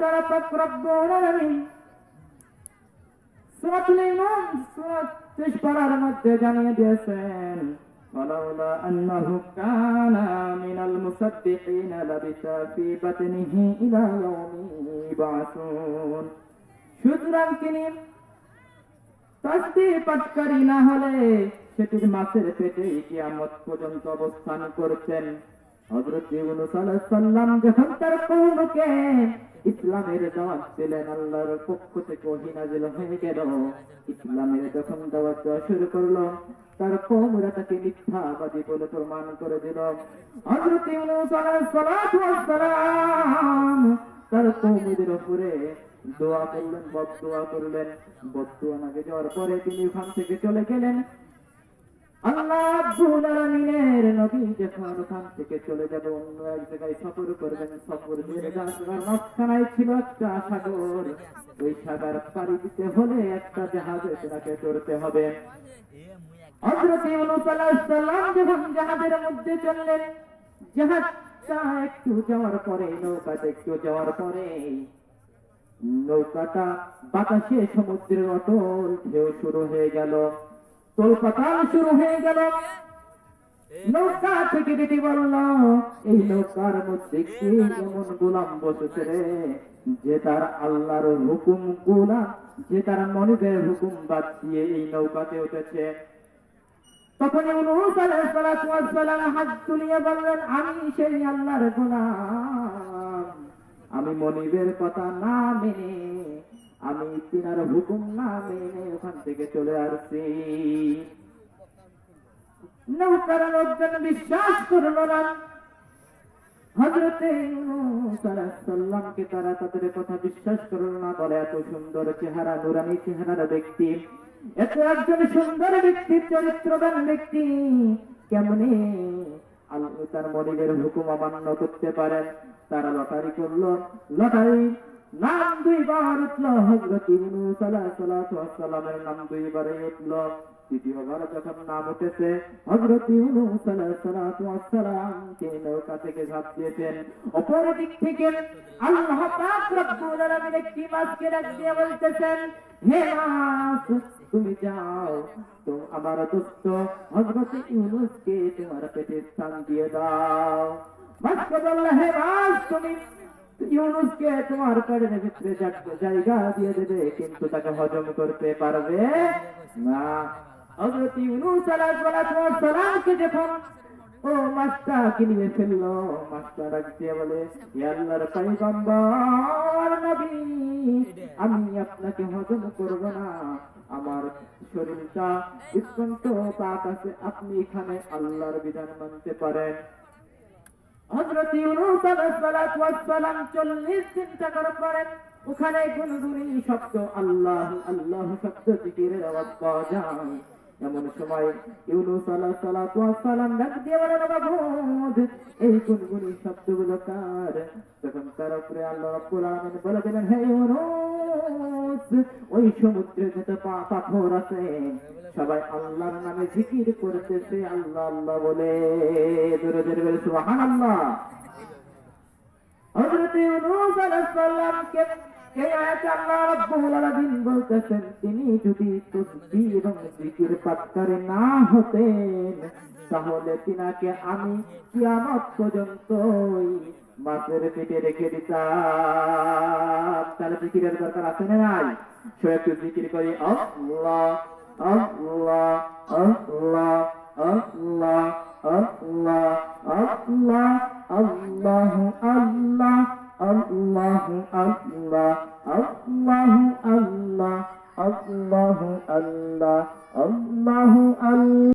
তাআলা পাক রব্বুল আলামিন সূরাতুল ইমরান সূরা 30 পারার মধ্যে জানিয়ে দিয়েছেন ولولا أنه كان من المسبحين لبث في بطنه إلى يوم يبعثون সুতরাং তিনি তাসবিহ পাঠকারী না হলে সেটির মাছের পেটে কিয়ামত পর্যন্ত অবস্থান করতেন হযরত ইউনূস আলাইহিস সালাম যখন তার কওমকে ইসলামের দাওয়াত দিলেন আল্লাহর পক্ষ থেকে ওহী নাযিল হয়ে গেল। ইসলামের যখন দাওয়াত দেওয়া শুরু করল, তার কওমরা তাকে মিথ্যাবাদী বলে প্রমাণ করে দিল। তার কওমদের উপরে দোয়া করলেন বদ দোয়া করলেন। বদ দোয়া নাগে যাওয়ার পরে তিনি ওখান থেকে চলে গেলেন। আল্লাহ রাব্বুল আলামিনের যখন ওখান থেকে চলে যাবে অন্য এক জায়গায় সফর করবেন সফর করে যাওয়ার মাঝখানায় ছিল একটা সাগর ওই সাগর পাড়ি দিতে হলে একটা জাহাজে তাকে চড়তে হবে নৌকাটা সমুদ্রের অটল ঢেউ শুরু হয়ে গেল তোলপাতাল শুরু হয়ে গেল নৌকা থেকে বলল, এই নৌকার মধ্যে কি গোলাম বসেছে রে? যে তার আল্লাহর হুকুম যে তার মনিবের হুকুম বাদ দিয়ে এই নৌকাতে উঠেছে। তখন হাত তুলিয়ে বললেন, আমি সেই আল্লাহর গোলাম। আমি মনিবের কথা না মেনে, আমি তিনার হুকুম না মেনে ওখান থেকে চলে আসছি। নৌকার লোকজন বিশ্বাস করল না। হজরতে সাল্লামকে তারা তাদের কথা বিশ্বাস করল না, বলে এত সুন্দর চেহারা, নুরানি চেহারার ব্যক্তি। এত একজন সুন্দর ব্যক্তির চরিত্রবান ব্যক্তি, কেমনে আল্লাহ তার হুকুম অমান্য করতে পারেন? তারা লটারি করল। লটারি নাম দুইবার উঠল। হজরত ইউনুস নাম দুইবারে উঠল। যখন নাম উঠেছে হজরত নৌকা থেকে ঝাঁপ দিয়েছেন। অপর দিক থেকে আল্লাহ পাক রব্বুল আলামিন একটি মাছকে ডাক দিয়ে বলতেছেন, হে মাছ, তুমি যাও। তো আমার দোস্ত হজরত ইউনুসকে তোমার পেটে স্থান দিয়ে দাও। মাছকে বললে, হে মাছ, তুমি ইউনুসকে তোমার পেটের ভিতরে জায়গা দিয়ে দেবে, কিন্তু তাকে হজম করতে পারবে না। হযরত ইউনুস আলাইহিস সালাতু ওয়াস সালামকে যখন ও মাছটা নিয়ে ফেলল। ডাক বলে "হে আল্লাহর পয়গম্বর নবী, আমি আপনাকে হজম করব না। আমার শরীরটা অত্যন্ত পাক আছে, আপনি এখানে আল্লাহর বিধান মানতে পারেন। হযরত ইউনূস আলাইহিস সালাতু ওয়াস সালাম 40 দিন থাকার পরে ওখানে গুনগুনি শব্দ আল্লাহ আল্লাহ শব্দ জিকিরের আওয়াজ পাওয়া যায়। এমন সময় ইউনূস আলাইহিস সালাতু ওয়াস সালাম ডাক দিয়ে বলেন মাবুদ এই গুনগুনি শব্দগুলো কার? তখন তার উপরে আল্লাহ রাব্বুল আলামিন বলে দিলেন, হে ইউনূস, ওই সমুদ্রে যত পা- পাথর আছে। সবাই আল্লাহর নামে জিকির করতেছে, আল্লাহ আল্লাহ বলে জোরে জোরে বলে, সুবহানাল্লাহ। হযরত ইউনূস আলাইহিস সালামকে এই আয়াতে আল্লাহ রাব্বুল আলামিন বলতেছেন, তিনি যদি তাসবিহ এবং জিকির পাঠকারী না হতেন, তাহলে তিনাকে আমি কিয়ামত পর্যন্ত মাছের পেটে রেখে দিতাম। তাহলে জিকিরের দরকার আছে না নাই? সে একটু জিকির করি, আল্লাহ আল্লাহ আল্লাহ আল্লাহ আল্লাহ আল্লাহ আল্লাহ আল্লাহ আল্লাহ আল্লাহ। আল্লাহ